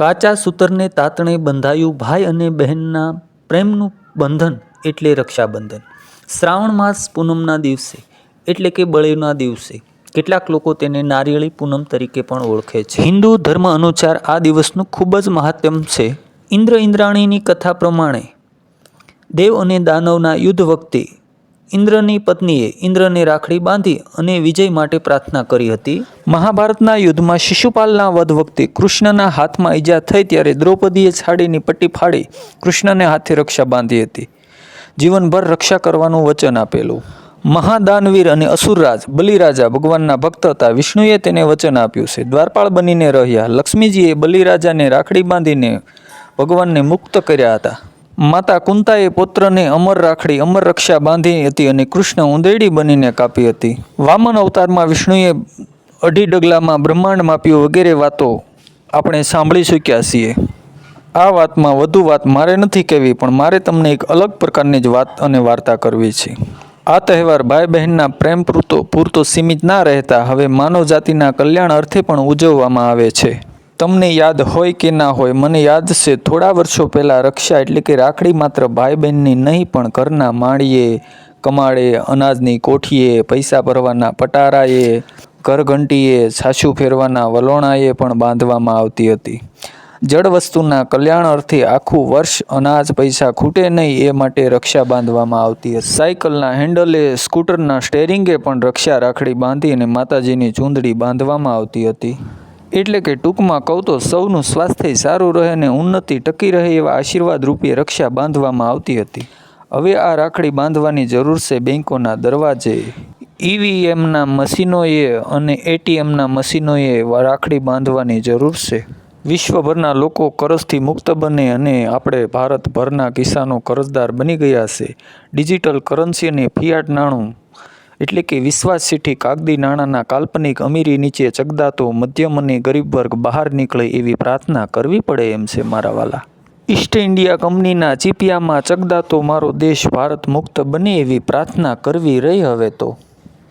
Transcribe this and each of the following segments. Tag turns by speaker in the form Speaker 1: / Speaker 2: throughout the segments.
Speaker 1: કાચા સૂતરને તાતણે બંધાયું ભાઈ અને બહેનના પ્રેમનું બંધન એટલે રક્ષાબંધન. શ્રાવણ માસ પૂનમના દિવસે, એટલે કે બળેવના દિવસે. કેટલાક લોકો તેને નારિયેળી પૂનમ તરીકે પણ ઓળખે છે. હિન્દુ ધર્મ અનુસાર આ દિવસનું ખૂબ જ મહાત્મ્ય છે. ઇન્દ્ર ઇન્દ્રાણીની કથા પ્રમાણે, દેવ અને દાનવના યુદ્ધ વખતે ઇન્દ્રની પત્નીએ ઇન્દ્રને રાખડી બાંધી અને વિજય માટે પ્રાર્થના કરી હતી. મહાભારતના યુદ્ધમાં શિશુપાલના વધ વખતે કૃષ્ણના હાથમાં ઈજા થઈ ત્યારે દ્રૌપદીએ છાડીની પટ્ટી ફાડી કૃષ્ણને હાથે રક્ષા બાંધી હતી. જીવનભર રક્ષા કરવાનું વચન આપેલું. મહાદાનવીર અને અસુરરાજ, બલિરાજા ભગવાનના ભક્ત હતા. વિષ્ણુએ તેને વચન આપ્યું છે. દ્વારપાળ બનીને રહ્યા. લક્ષ્મીજીએ બલિરાજાને રાખડી બાંધીને ભગવાનને મુક્ત કર્યા હતા. માતા કુંતાએ પુત્રને અમર રાખડી, અમર રક્ષા બાંધી હતી અને કૃષ્ણ ઉંદેડી બનીને કાપી હતી. વામન અવતારમાં વિષ્ણુએ અઢી ડગલામાં બ્રહ્માંડ માપ્યું વગેરે વાતો આપણે સાંભળી ચૂક્યા છીએ. આ વાતમાં વધુ વાત મારે નથી કહેવી, પણ મારે તમને એક અલગ પ્રકારની જ વાત અને વાર્તા કરવી છે. આ તહેવાર ભાઈ બહેનના પ્રેમ પૂરતો પૂરતો સીમિત ના રહેતા હવે માનવ જાતિના કલ્યાણ અર્થે પણ ઉજવવામાં આવે છે. તમને યાદ હોય કે ના હોય, મને યાદ છે, થોડા વર્ષો પહેલાં રક્ષા એટલે કે રાખડી માત્ર ભાઈ બહેનની નહીં, પણ ઘરના માળીએ કમાડે, અનાજની કોઠીએ, પૈસા ભરવાના પટારાએ ઘરઘંટીએ સાસુ ફેરવાના વલોણાએ પણ બાંધવામાં આવતી હતી. જળ વસ્તુના કલ્યાણ અર્થે આખું વર્ષ અનાજ પૈસા ખૂટે નહીં, એ માટે રક્ષા બાંધવામાં આવતી હતી. સાયકલના હેન્ડલે, સ્કૂટરના સ્ટેરિંગે પણ રક્ષા રાખડી બાંધી અને માતાજીની ચૂંદડી બાંધવામાં આવતી હતી. એટલે કે ટૂંકમાં કહું તો સૌનું સ્વાસ્થ્ય સારું રહે અને ઉન્નતિ ટકી રહે એવા આશીર્વાદ રૂપે રક્ષા બાંધવામાં આવતી હતી. હવે આ રાખડી બાંધવાની જરૂર છે બેંકોના દરવાજે. ઈવીએમના મશીનોએ અને એટીએમના મશીનોએ રાખડી બાંધવાની જરૂર છે. વિશ્વભરના લોકો કરજથી મુક્ત બને અને આપણે ભારતભરના કિસાનો કરજદાર બની ગયા છે. ડિજિટલ કરન્સી અને ફિયાટ નાણું એટલે કે વિશ્વાસ સીઠી કાગદી નાણાંના કાલ્પનિક અમીરી નીચે ચગદાતો મધ્યમ અને ગરીબ વર્ગ બહાર નીકળે એવી પ્રાર્થના કરવી પડે એમ છે મારા વાલા. ઈસ્ટ ઇન્ડિયા કંપનીના ચીપિયામાં ચગદાતો મારો દેશ ભારત મુક્ત બને એવી પ્રાર્થના કરવી રહી હવે તો.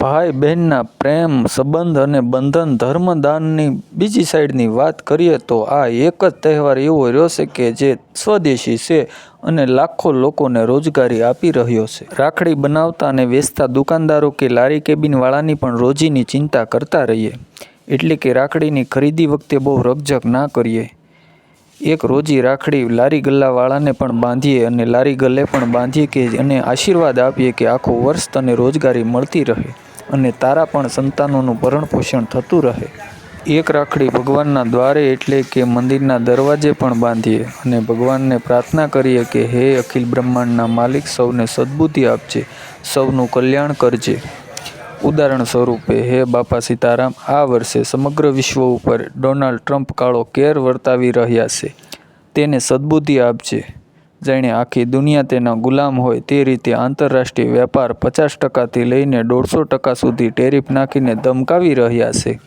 Speaker 1: ભાઈ બહેનના પ્રેમ, સંબંધ અને બંધન ધર્મદાનની બીજી સાઈડની વાત કરીએ તો આ એક જ તહેવાર એવો રહ્યો છે કે જે સ્વદેશી છે અને લાખો લોકોને રોજગારી આપી રહ્યો છે. રાખડી બનાવતા અને વેચતા દુકાનદારો કે લારી કેબિનવાળાની પણ રોજીની ચિંતા કરતા રહીએ. એટલે કે રાખડીની ખરીદી વખતે બહુ રકઝક ના કરીએ. એક રોજી રાખડી લારી ગલ્લાવાળાને પણ બાંધીએ અને લારી ગલ્લે પણ બાંધીએ કે અને આશીર્વાદ આપીએ કે આખું વર્ષ તને રોજગારી મળતી રહે. અને તારા પણ સંતાનોનું ભરણ પોષણ થતું રહે. એક રાખડી ભગવાનના દ્વારે એટલે કે મંદિરના દરવાજે પણ બાંધીએ અને ભગવાનને પ્રાર્થના કરીએ કે હે અખિલ બ્રહ્માંડના માલિક, સૌને સદબુદ્ધિ આપજે, સૌનું કલ્યાણ કરજે. ઉદાહરણ સ્વરૂપે, હે બાપા સીતારામ, આ વર્ષે સમગ્ર વિશ્વ ઉપર ડોનાલ્ડ ટ્રમ્પ કાળો કેર વર્તાવી રહ્યા છે. તેને સદબુદ્ધિ આપજે. જાણે આખી દુનિયા તેના ગુલામ હોય તે રીતે આંતરરાષ્ટ્રીય વેપાર પચાસ ટકાથી લઈને દોઢસો ટકા સુધી ટેરિફ નાખીને ધમકાવી રહ્યા છે.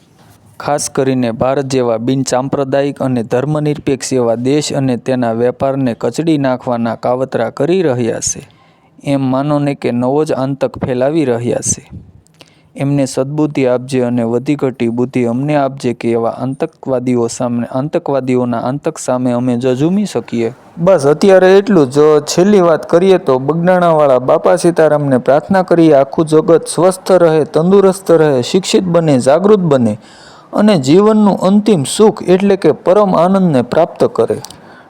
Speaker 1: ખાસ કરીને ભારત જેવા બિનસાંપ્રદાયિક અને ધર્મનિરપેક્ષ એવા દેશ અને તેના વેપારને કચડી નાખવાના કાવતરા કરી રહ્યા છે. એમ માનોને કે નવો જ આતંક ફેલાવી રહ્યા છે. એમને સદબુદ્ધિ આપજે અને વધી ઘટી બુદ્ધિ અમને આપજે કે એવા આતંકવાદીઓ સામે, આતંકવાદીઓના આતંક સામે અમે જઝુમી શકીએ. બસ, અત્યારે એટલું જ. છેલ્લી વાત કરીએ તો બગડાણાવાળા બાપા સીતારામને પ્રાર્થના કરીએ, આખું જગત સ્વસ્થ રહે, તંદુરસ્ત રહે, શિક્ષિત બને, જાગૃત બને અને જીવનનું અંતિમ સુખ એટલે કે પરમ આનંદને પ્રાપ્ત કરે.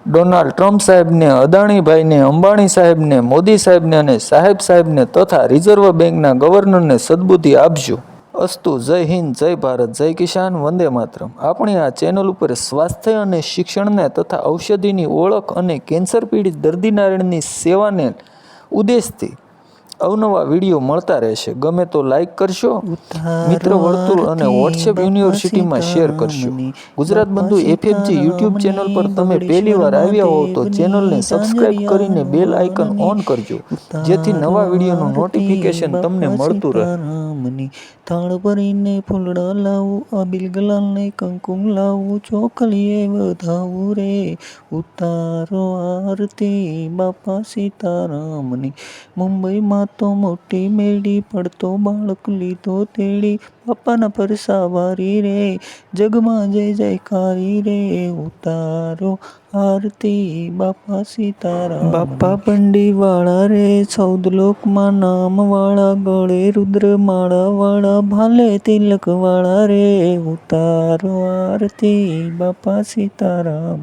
Speaker 1: ડોનાલ્ડ ટ્રમ્પ સાહેબને, અદાણીભાઈને, અંબાણી સાહેબને, મોદી સાહેબને અને સાહેબ સાહેબને તથા રિઝર્વ બેંકના ગવર્નરને સદબુદ્ધિ આપજો. અસ્તુ જય હિન્દ જય ભારત જય કિસાન વંદે માતરમ. આપણી આ ચેનલ ઉપર સ્વાસ્થ્ય અને શિક્ષણને તથા ઔષધિની ઓળખ અને કેન્સર પીડિત દર્દી નારાયણની સેવાને ઉદ્દેશથી અવનવા વીડિયો મળતા રહેશે. ગમે તો લાઈક કરશો. મિત્ર વર્તુળ અને વોટ્સએપ યુનિવર્સિટીમાં શેર કરશો. ગુજરાત બંધુ એફએફજી યુટ્યુબ ચેનલ પર તમે પહેલી વાર આવ્યા હોવ તો ચેનલને સબસ્ક્રાઇબ કરીને બેલ આઇકન ઓન કરજો. જેથી નવા વિડીયોનું નોટિફિકેશન તમને મળતું રહે.
Speaker 2: સીતારામની થાળ ભરીને ફૂલડા લાવું અબીલ ગલાલને કંકુમ લાવું, ચોકલીએ વધાવું રે. ઉતારો આરતી, બાપા સીતારામની. મુંબઈમાં તો મોટી મેળી, પડતો બાળક લીધો તેડી. બાપાના પરસાવારી રે, જગમાં જય જયકારી રે. ઉતારો આરતી બાપા સીતારામ. બાપા પંડીવાળા રે ચૌદ લોકમાં નામવાળા ગળે રુદ્ર માળાવાળા ભાલે, તિલકવાળા રે, ઉતારો આરતી બાપા સીતારામ.